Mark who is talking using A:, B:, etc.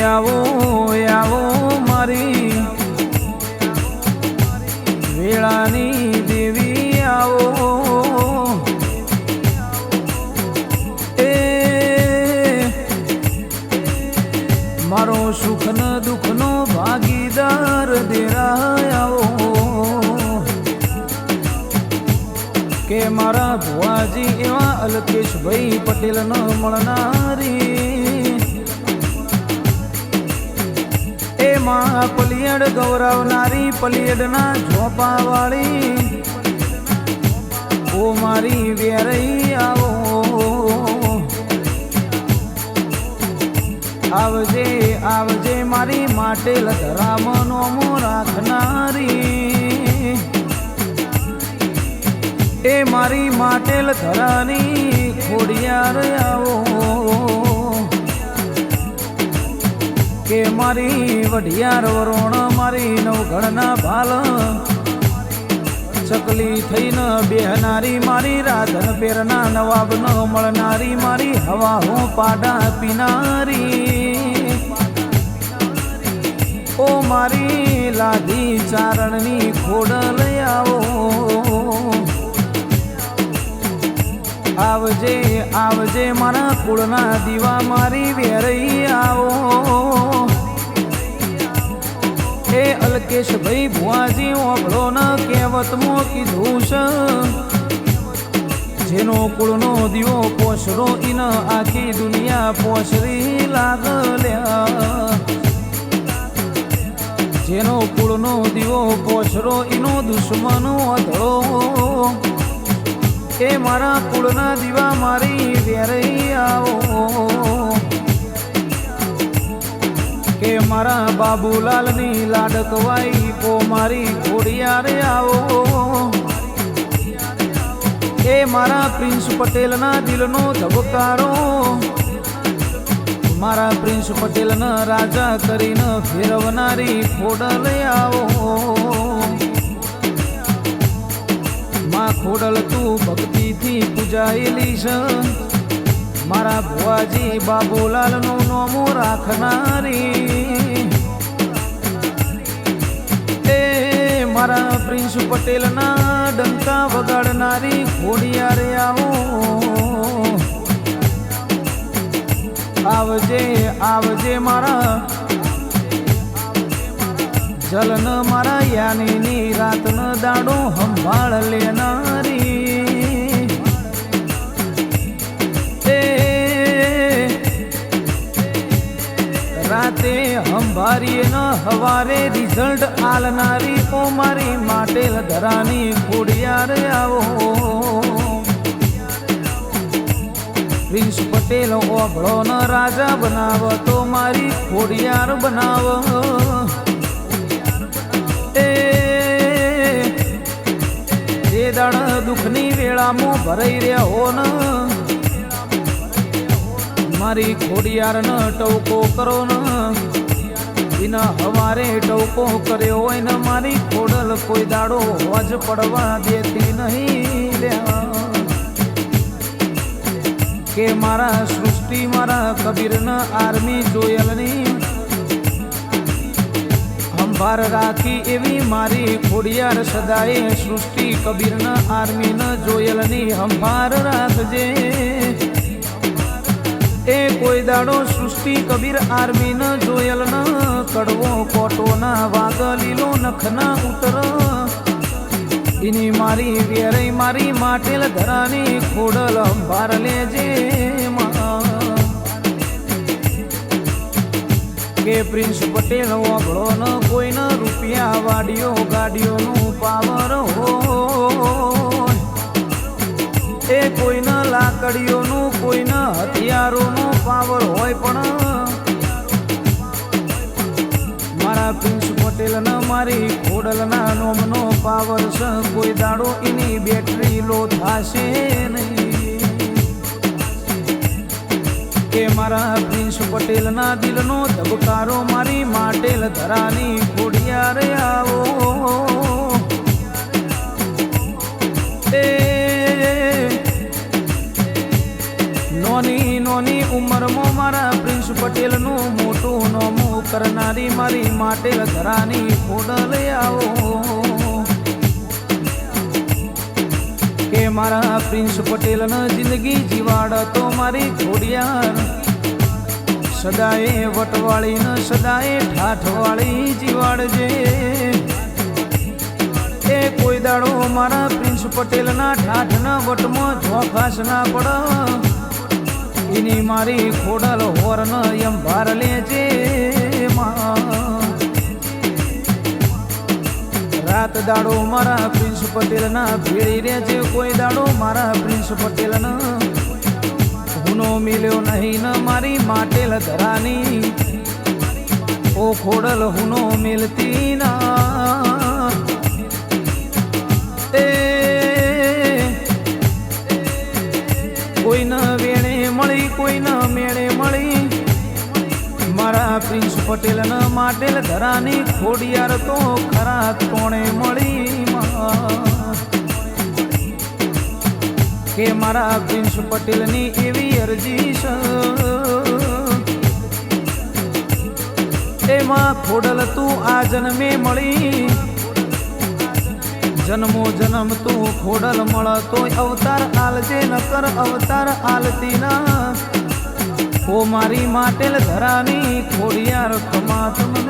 A: આવો આવો મારી. વેળાની દેવી આવો. એ, મારો સુખ ન દુઃખનો ભાગીદાર આવો. કે મારા ભુવાજી એવા અલ્કેશભાઈ પટેલ ન મળનારી માં પલિયડ ગૌરવનારી, પલિયડના ઝોપાવાળી. ઓ મારી વેરઈ આવો. આવજે આવજે મારી માટે લધરામનો મો રાખનારી. એ મારી માટેલ ધરાની ખોડિયાર આવો. કે મારી વઢિયાર વરોણ, મારી નવઘણના ભાલ. ચકલી થઈને બેહનારી, મારી રાધન પેરના નવાબ ન મળનારી, મારી હવા હું પાડા પીનારી. ઓ મારી લાધી ચારણની ખોડલ આવો. આવજે આવજે મારા કુળના દીવા મારી વેરઈ આવો. એ અલ્કેશ ભાઈ ભુવાજી ઓગળો ન કહેવતમાં કીધું છે. જેનો કુળનો દીવો પોસરો ઇન આખી દુનિયા પોસરી લાગલ્યા જેનો કુળનો દીવો પોસરો ઈનો દુશ્મનો અધળો એ મારા કુળના દીવા મારી વેરઈ આવો. કે મારા બાબુલાલની લાડકવાઈ પો મારી ઘોડિયારે આવો. એ મારા પ્રિન્સ પટેલના દિલનો ધબકારો. મારા પ્રિન્સ પટેલના રાજા કરીને ફેરવનારી ખોડલ આવો. માં ખોડલ તું ભક્તિથી પૂજાયેલી છે. મારા ભુવાજી બાબુલાલનું નોમું રાખનારી. એ મારા પ્રિન્સ પટેલના ડંકા વગાડનારી ખોડિયારે આવો. આવજે આવજે મારા જલન મારા યાનીની ન દાડો સંભાળ લેનારી એ રાતે સંભારીએ ન હવારે રિઝલ્ટ આલનારી ઓ મારી માટે ધરાની ખોડિયાર આવો. પ્રિન્સ પટેલ ઓગળો ન રાજા બનાવ તો મારી ખોડિયાર બનાવ. જે દુઃખની વેળામાં ભરાઈ રહ્યા ન. મારી ખોડિયાર ટવકો કરો ન. વિના હવારે ટવકો કર્યો હોય ને મારી ખોડલ કોઈ દાડો હોજ પડવા દેતી નહીં રહ્યા. કે મારા સૃષ્ટિ મારા કબીરના આર્મી જોયલની સંભાર રાખી એવી મારી ખોડિયાર સદાય સૃષ્ટિ કબીરના આર્મીના જોયલની સંભાર રાખજે એ કોઈ દાડો સૃષ્ટિ કબીર આર્મીના ન કડવો કોટોના વાગ લીલો નખના ઉતર એની મારી વેરઈ મારી માટેલ ધરાની ખોડલ અંભાર લેજે માં. કે પ્રિન્સ પટેલ ઓગળો ન કોઈ ન રૂપિયા વાડીઓ, ગાડીઓનું પાવર હો એ કોઈના લાકડીઓનું, કોઈના હથિયારોનું પાવર હોય પણ મારા પ્રિન્સ પટેલ ન મારી ખોડલના નોમનો પાવર છે. કોઈ દાડો એની બેટરી લો થાશે નહીં. કે મારા પ્રિન્સ પટેલના દિલનો ધબકારો મારી માટેલ ધરાની ખોડિયાર આવો. એ નોની નોની ઉંમરમાં મારા પ્રિન્સ પટેલનું મોટું નોમું કરનારી મારી માટેલ ધરાની ખોડલ આવો. કે મારા પ્રિન્સ પટેલ જિંદગી જીવાડ તો મારી ખોડિયાર સદાએ વટવાળી ન સદાએ ઠાઠવાળી જીવાડજે. એ કોઈ દાડો મારા પ્રિન્સ પટેલના ઠાઠના વટમાં જોખાસ ના પડ. એની મારી ખોડલ હોરન એમ ભાર લેજે માં. રાત દાડો મારા પ્રિન્સ પટેલના ભેળી છે કોઈ દાડો મારા પ્રિન્સ પટેલના. હુનો મિલ્યો નહીં ન મારી માટેલ ધરાની. ઓ ખોડલ હુનો મિલતી ના. એ કોઈ ન વેણે મળી કોઈ ન મેળે મળી. મારા પ્રિન્સ પટેલ ધરાની ખોડિયાર તો ખરા કોણે મળી. કે મારા પ્રિન્સ પટેલની એવી અરજી છે? એમાં ખોડલ તું આ જન્મે મળી. જન્મો જન્મ તું ખોડલ મળતો. અવતાર આલજે નકર અવતાર આલતી ના. ઓ મારી માટેલ ધરાની ખોડિયાર ખમાત મન.